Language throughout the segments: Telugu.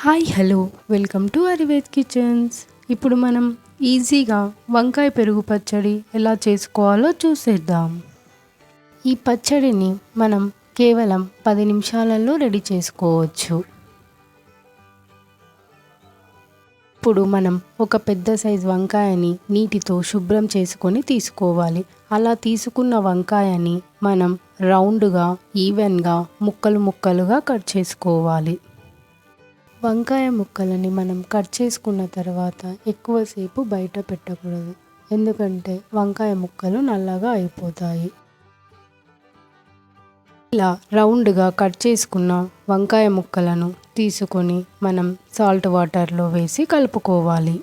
Hi hello. Welcome to Arived kitchens. ఇప్పుడు మనం ఈజీగా వంకాయ పెరుగు పచ్చడి ఎలా చేసుకోవాలో చూసేద్దాం. ఈ పచ్చడిని మనం కేవలం పది నిమిషాలలో రెడీ చేసుకోవచ్చు. ఇప్పుడు మనం ఒక పెద్ద సైజు వంకాయని నీటితో శుభ్రం చేసుకొని తీసుకోవాలి. అలా తీసుకున్న వంకాయని మనం రౌండ్గా ఈవెన్గా ముక్కలు ముక్కలుగా కట్ చేసుకోవాలి. వంకాయ ముక్కలని మనం కట్ చేసుకున్న తర్వాత ఎక్కువసేపు బయట పెట్టకూడదు. ఎందుకంటే వంకాయ ముక్కలు నల్లగా అయిపోతాయి. ఇలా రౌండ్గా కట్ చేసుకున్న వంకాయ ముక్కలను తీసుకొని మనం సాల్ట్ వాటర్లో వేసి కలుపుకోవాలి.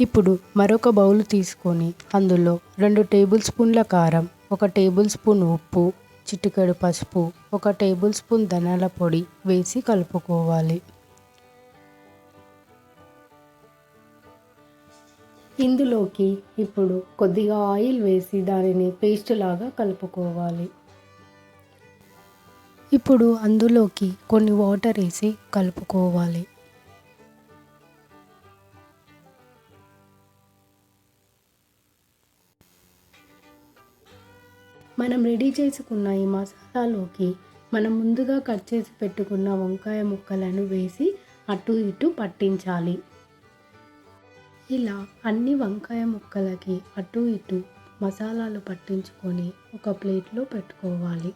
ఇప్పుడు మరొక బౌల్ తీసుకొని అందులో రెండు టేబుల్ స్పూన్ల కారం ఒక టేబుల్ స్పూన్ ఉప్పు చిటికెడు పసుపు ఒక టేబుల్ స్పూన్ ధనాల పొడి వేసి కలుపుకోవాలి. ఇందులోకి ఇప్పుడు కొద్దిగా ఆయిల్ వేసి దానిని పేస్ట్ లాగా కలుపుకోవాలి. ఇప్పుడు అందులోకి కొన్ని వాటర్ వేసి కలుపుకోవాలి. మనం రెడీ చేసుకున్న ఈ మసాలాలోకి మనం ముందుగా కట్ చేసి పెట్టుకున్న వంకాయ ముక్కలను వేసి అటు ఇటు పట్టించాలి. ఇలా అన్ని వంకాయ ముక్కలకి అటు ఇటు మసాలాలు పట్టించుకొని ఒక ప్లేట్లో పెట్టుకోవాలి.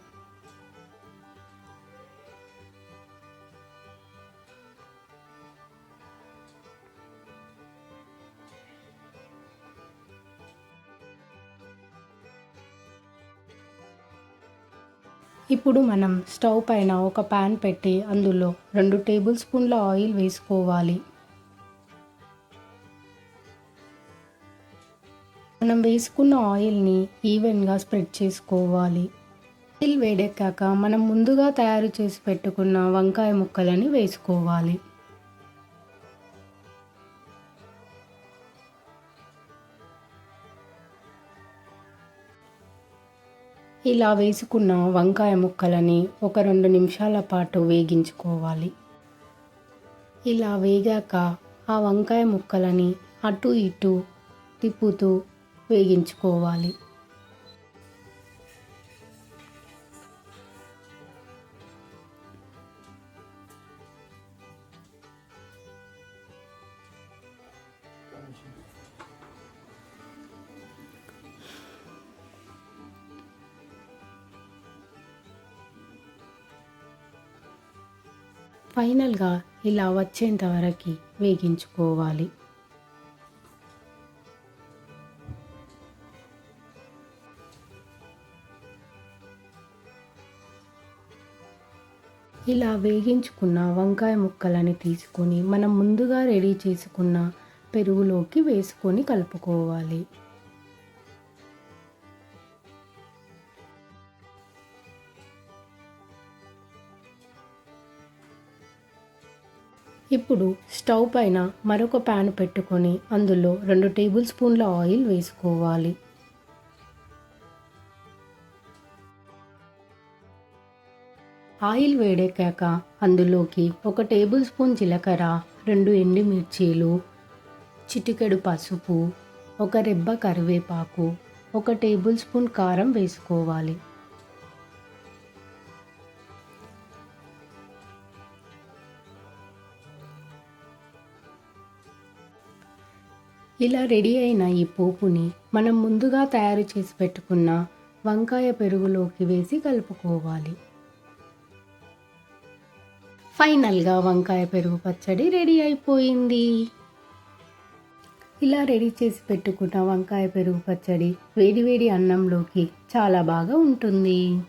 ఇప్పుడు మనం స్టవ్ పైన ఒక ప్యాన్ పెట్టి అందులో రెండు టేబుల్ స్పూన్ల ఆయిల్ వేసుకోవాలి. మనం వేసుకున్న ఆయిల్ని ఈవెన్గా స్ప్రెడ్ చేసుకోవాలి. ఆయిల్ వేడెక్కాక మనం ముందుగా తయారు చేసి పెట్టుకున్న వంకాయ ముక్కలని వేసుకోవాలి. ఇలా వేసుకున్న వంకాయ ముక్కలని ఒక రెండు నిమిషాల పాటు వేగించుకోవాలి. ఇలా వేగాక ఆ వంకాయ ముక్కలని అటు ఇటు తిప్పుతూ వేగించుకోవాలి. ఫైనల్గా ఇలా వచ్చేంత వరకు వేగించుకోవాలి. ఇలా వేగించుకున్న వంకాయ ముక్కలని తీసుకొని మనం ముందుగా రెడీ చేసుకున్న పెరుగులోకి వేసుకొని కలుపుకోవాలి. ఇప్పుడు స్టవ్ పైన మరొక ప్యాన్ పెట్టుకొని అందులో రెండు టేబుల్ స్పూన్ల ఆయిల్ వేసుకోవాలి. ఆయిల్ వేడెక్కాక అందులోకి ఒక టేబుల్ స్పూన్ జీలకర్ర రెండు ఎండుమిర్చీలు చిటికెడు పసుపు ఒక రెబ్బ కరివేపాకు ఒక టేబుల్ స్పూన్ కారం వేసుకోవాలి. ఇలా రెడీ అయిన ఈ పోపుని మనం ముందుగా తయారు చేసి పెట్టుకున్న వంకాయ పెరుగులోకి వేసి కలుపుకోవాలి. ఫైనల్గా వంకాయ పెరుగు పచ్చడి రెడీ అయిపోయింది. ఇలా రెడీ చేసి పెట్టుకున్న వంకాయ పెరుగు పచ్చడి వేడివేడి అన్నంలోకి చాలా బాగా ఉంటుంది.